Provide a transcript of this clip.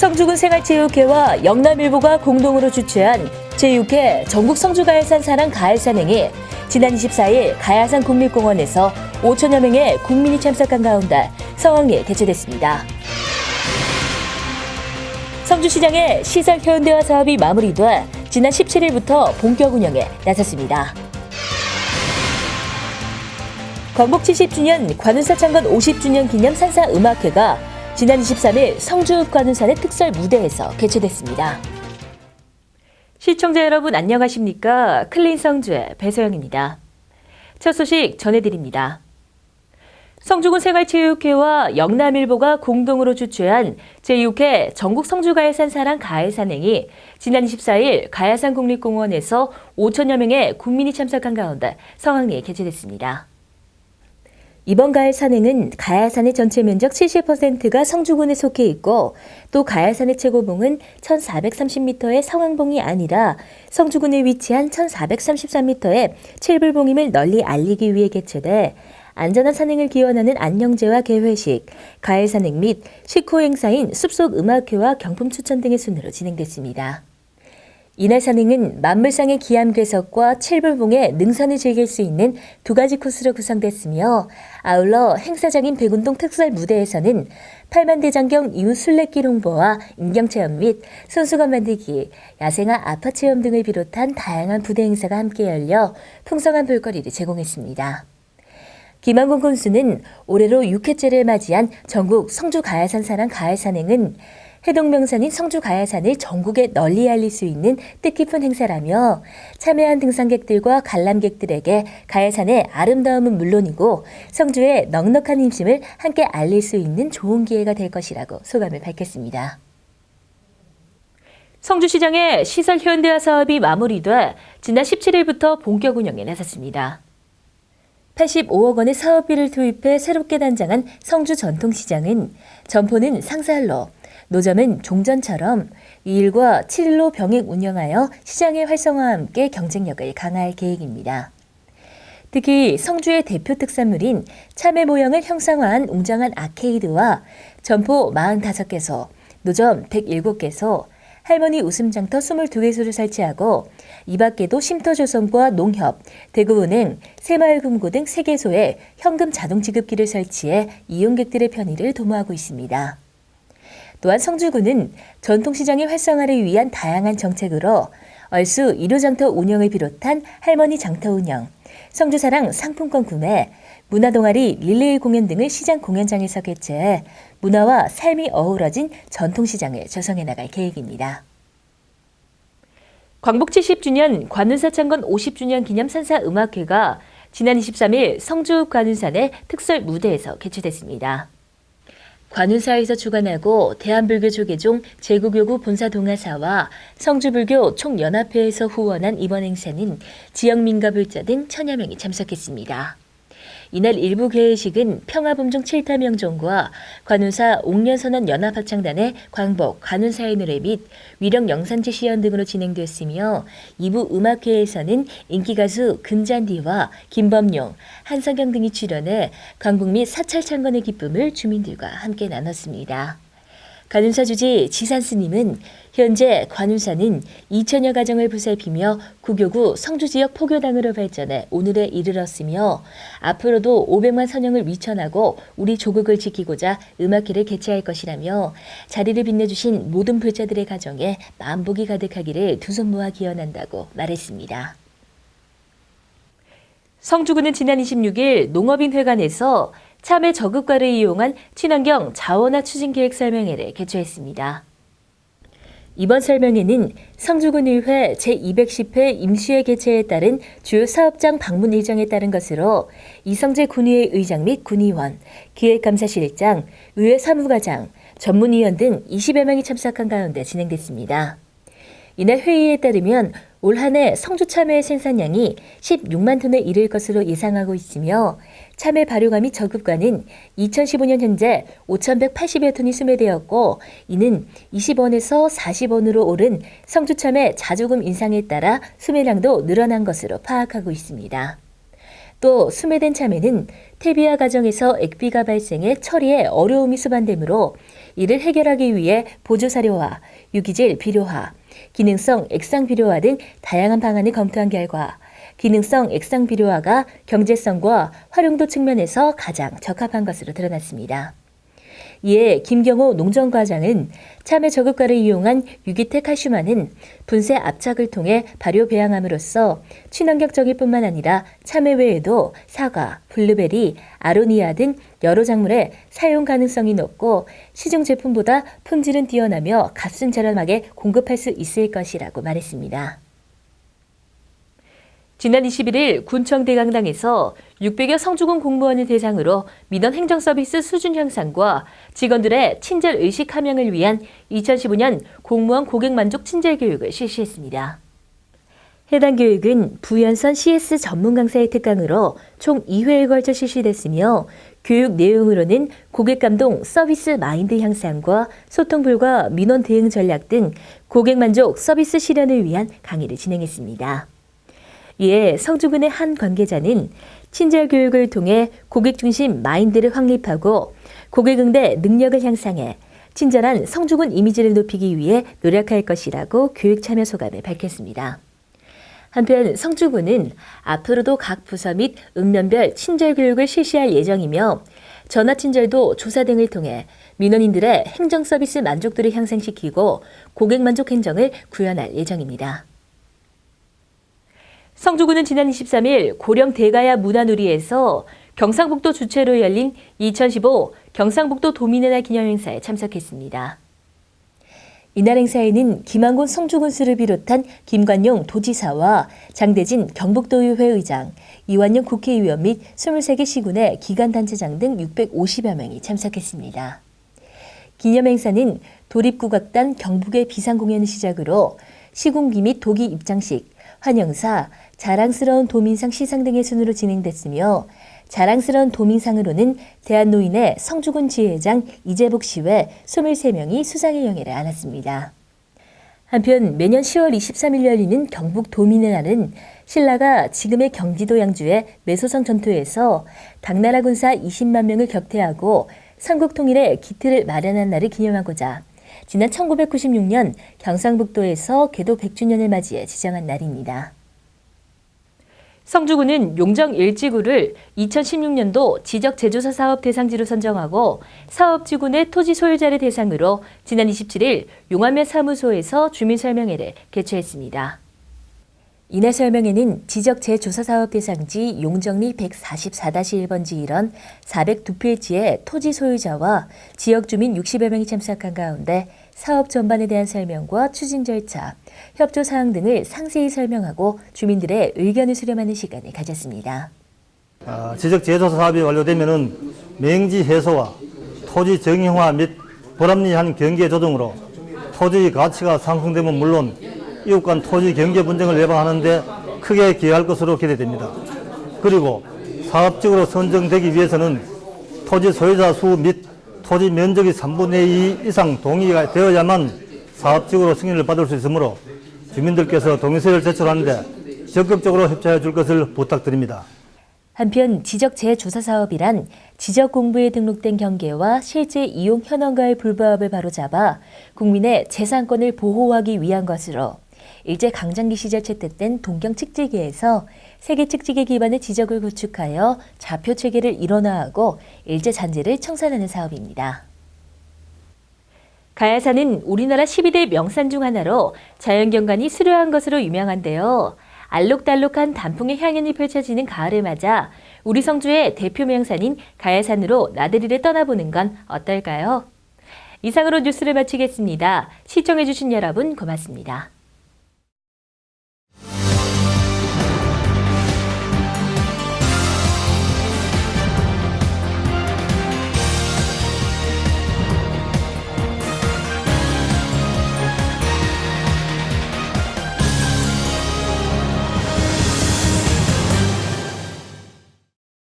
성주군 생활체육회와 영남일보가 공동으로 주최한 제6회 전국 성주 가야산 사랑 가야산행이 지난 24일 가야산 국립공원에서 5천여 명의 국민이 참석한 가운데 성황리에 개최됐습니다. 성주시장의 시설 현대화 사업이 마무리돼 지난 17일부터 본격 운영에 나섰습니다. 광복 70주년 관운사 창건 50주년 기념 산사 음악회가 지난 23일 성주 관운산의 특설 무대에서 개최됐습니다. 시청자 여러분 안녕하십니까? 클린 성주의 배소영입니다. 첫 소식 전해드립니다. 성주군 생활체육회와 영남일보가 공동으로 주최한 제6회 전국 성주가야산 사랑 가야산행이 지난 24일 가야산 국립공원에서 5천여 명의 국민이 참석한 가운데 성황리에 개최됐습니다. 이번 가을 산행은 가야산의 전체 면적 70%가 성주군에 속해 있고 또 가야산의 최고봉은 1430m의 성황봉이 아니라 성주군에 위치한 1433m의 칠불봉임을 널리 알리기 위해 개최돼 안전한 산행을 기원하는 안녕제와 개회식, 가을 산행 및 식후 행사인 숲속 음악회와 경품 추천 등의 순으로 진행됐습니다. 이날 산행은 만물상의 기암괴석과 칠불봉의 능선을 즐길 수 있는 두 가지 코스로 구성됐으며 아울러 행사장인 백운동 특설 무대에서는 팔만대장경 이후 순례길 홍보와 인경체험 및 손수건 만들기, 야생화 아파 체험 등을 비롯한 다양한 부대 행사가 함께 열려 풍성한 볼거리를 제공했습니다. 김한곤 군수는 올해로 6회째를 맞이한 전국 성주 가야산 사랑 가야산행은 해동 명산인 성주 가야산을 전국에 널리 알릴 수 있는 뜻깊은 행사라며 참여한 등산객들과 관람객들에게 가야산의 아름다움은 물론이고 성주의 넉넉한 힘심을 함께 알릴 수 있는 좋은 기회가 될 것이라고 소감을 밝혔습니다. 성주시장의 시설 현대화 사업이 마무리돼 지난 17일부터 본격 운영에 나섰습니다. 85억 원의 사업비를 투입해 새롭게 단장한 성주 전통시장은 점포는 상살로, 노점은 종전처럼 2일과 7일로 병행 운영하여 시장의 활성화와 함께 경쟁력을 강화할 계획입니다. 특히 성주의 대표 특산물인 참외 모형을 형상화한 웅장한 아케이드와 점포 45개소, 노점 107개소, 할머니 웃음장터 22개소를 설치하고 이 밖에도 쉼터조선과 농협, 대구은행, 새마을금고 등 3개소에 현금 자동 지급기를 설치해 이용객들의 편의를 도모하고 있습니다. 또한 성주군은 전통시장의 활성화를 위한 다양한 정책으로 얼수 일요장터 운영을 비롯한 할머니 장터 운영, 성주사랑 상품권 구매, 문화동아리 릴레이 공연 등을 시장 공연장에서 개최해 문화와 삶이 어우러진 전통시장을 조성해 나갈 계획입니다. 광복 70주년 관운사 창건 50주년 기념 산사 음악회가 지난 23일 성주 관운산의 특설 무대에서 개최됐습니다. 관운사에서 주관하고 대한불교조계종 제국요구 본사 동아사와 성주불교 총연합회에서 후원한 이번 행사는 지역 민가 불자 등 천여 명이 참석했습니다. 이날 일부 개회식은 평화범중 7타 명종과 관운사 옥년선언 연합합창단의 광복, 관운사의 노래 및 위령 영산제 시연 등으로 진행됐으며 2부 음악회에서는 인기가수 금잔디와 김범용, 한성경 등이 출연해 광복 및 사찰 창건의 기쁨을 주민들과 함께 나눴습니다. 관운사 주지 지산 스님은 현재 관운사는 2천여 가정을 보살피며 구교구 성주 지역 포교당으로 발전해 오늘에 이르렀으며 앞으로도 500만 선영을 위천하고 우리 조국을 지키고자 음악회를 개최할 것이라며 자리를 빛내주신 모든 불자들의 가정에 만복이 가득하기를 두 손 모아 기원한다고 말했습니다. 성주군은 지난 26일 농업인 회관에서 참외 저급가를 이용한 친환경 자원화 추진 계획 설명회를 개최했습니다. 이번 설명회는 성주군의회 제210회 임시회 개최에 따른 주요 사업장 방문 일정에 따른 것으로 이성재 군의회 의장 및 군의원, 기획감사실장, 의회 사무과장, 전문위원 등 20여 명이 참석한 가운데 진행됐습니다. 이날 회의에 따르면 올 한해 성주 참외 생산량이 16만 톤에 이를 것으로 예상하고 있으며 참외 발효가 및 저급가는 2015년 현재 5,180여 톤이 수매되었고 이는 20원에서 40원으로 오른 성주 참외 자조금 인상에 따라 수매량도 늘어난 것으로 파악하고 있습니다. 또 수매된 참외는 태비화 과정에서 액비가 발생해 처리에 어려움이 수반되므로 이를 해결하기 위해 보조사료화, 유기질 비료화, 기능성 액상 비료화 등 다양한 방안을 검토한 결과 기능성 액상 비료화가 경제성과 활용도 측면에서 가장 적합한 것으로 드러났습니다. 이에 김경호 농정과장은 참외 저급가를 이용한 유기태 칼슘화는 분쇄 압착을 통해 발효 배양함으로써 친환경적일 뿐만 아니라 참외 외에도 사과, 블루베리, 아로니아 등 여러 작물에 사용 가능성이 높고 시중 제품보다 품질은 뛰어나며 값은 저렴하게 공급할 수 있을 것이라고 말했습니다. 지난 21일 군청대강당에서 600여 성주군 공무원을 대상으로 민원 행정 서비스 수준 향상과 직원들의 친절 의식 함양을 위한 2015년 공무원 고객 만족 친절 교육을 실시했습니다. 해당 교육은 부연선 CS 전문 강사의 특강으로 총 2회에 걸쳐 실시됐으며 교육 내용으로는 고객 감동 서비스 마인드 향상과 소통 불과 민원 대응 전략 등 고객 만족 서비스 실현을 위한 강의를 진행했습니다. 이에 성주군의 한 관계자는 친절 교육을 통해 고객 중심 마인드를 확립하고 고객 응대 능력을 향상해 친절한 성주군 이미지를 높이기 위해 노력할 것이라고 교육 참여 소감을 밝혔습니다. 한편 성주군은 앞으로도 각 부서 및 읍면별 친절 교육을 실시할 예정이며 전화 친절도 조사 등을 통해 민원인들의 행정 서비스 만족도를 향상시키고 고객 만족 행정을 구현할 예정입니다. 성주군은 지난 23일 고령 대가야 문화누리에서 경상북도 주최로 열린 2015 경상북도 도민의 날 기념행사에 참석했습니다. 이날 행사에는 김한곤 성주군수를 비롯한 김관용 도지사와 장대진 경북도의회 의장, 이완영 국회의원 및 23개 시군의 기관단체장 등 650여 명이 참석했습니다. 기념행사는 도립국악단 경북의 비상공연을 시작으로 시군기 및 도기 입장식, 환영사, 자랑스러운 도민상 시상 등의 순으로 진행됐으며 자랑스러운 도민상으로는 대한노인의 성주군 지회장 이재복 씨 외 23명이 수상의 영예를 안았습니다. 한편 매년 10월 23일 열리는 경북 도민의 날은 신라가 지금의 경기도 양주의 매소성 전투에서 당나라 군사 20만 명을 격퇴하고 삼국 통일의 기틀을 마련한 날을 기념하고자 지난 1996년 경상북도에서 개도 100주년을 맞이해 지정한 날입니다. 성주군은 용정 일지구를 2016년도 지적 제조사 사업 대상지로 선정하고 사업지구내 토지 소유자를 대상으로 지난 27일 용암의 사무소에서 주민 설명회를 개최했습니다. 이날 설명회는 지적 재조사 사업 대상지 용정리 144-1번지 1원 402필지의 토지 소유자와 지역 주민 60여 명이 참석한 가운데 사업 전반에 대한 설명과 추진 절차, 협조 사항 등을 상세히 설명하고 주민들의 의견을 수렴하는 시간을 가졌습니다. 아, 지적 제조사 사업이 완료되면은 맹지 해소와 토지 정형화 및 불합리한 경계 조정으로 토지의 가치가 상승되면 물론 이웃 간 토지 경계 분쟁을 예방하는데 크게 기여할 것으로 기대됩니다. 그리고 사업적으로 선정되기 위해서는 토지 소유자 수 및 토지 면적의 3분의 2 이상 동의가 되어야만 사업적으로 승인을 받을 수 있으므로 주민들께서 동의서를 제출하는데 적극적으로 협조해 줄 것을 부탁드립니다. 한편 지적 재조사 사업이란 지적 공부에 등록된 경계와 실제 이용 현황과의 불부합을 바로잡아 국민의 재산권을 보호하기 위한 것으로 일제 강점기 시절 채택된 동경 측지기에서 세계 측지기 기반의 지적을 구축하여 좌표 체계를 일원화하고 일제 잔재를 청산하는 사업입니다. 가야산은 우리나라 12대 명산 중 하나로 자연경관이 수려한 것으로 유명한데요. 알록달록한 단풍의 향연이 펼쳐지는 가을을 맞아 우리 성주의 대표 명산인 가야산으로 나들이를 떠나보는 건 어떨까요? 이상으로 뉴스를 마치겠습니다. 시청해주신 여러분 고맙습니다.